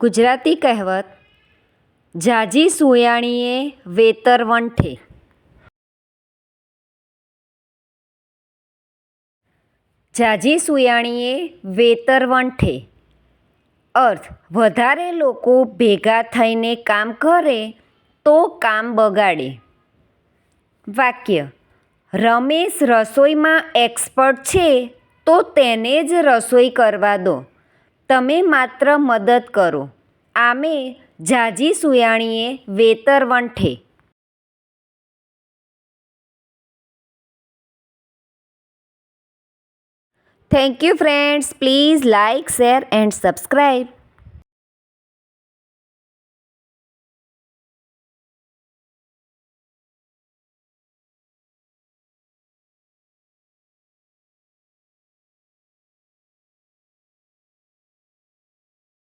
ગુજરાતી કહેવત ઝાઝી સુયાણીએ વેતર વંઠે. ઝાઝી સુયાણીએ વેતર વંઠે. અર્થ, વધારે લોકો ભેગા થઈને કામ કરે તો કામ બગાડે. વાક્ય, રમેશ રસોઈમાં એક્સપર્ટ છે તો તેને જ રસોઈ કરવા દો. તમે માત્ર મદદ કરો. આમે ઝાઝી સુયાણીએ વેતર વંઠે. Thank you friends please like share and subscribe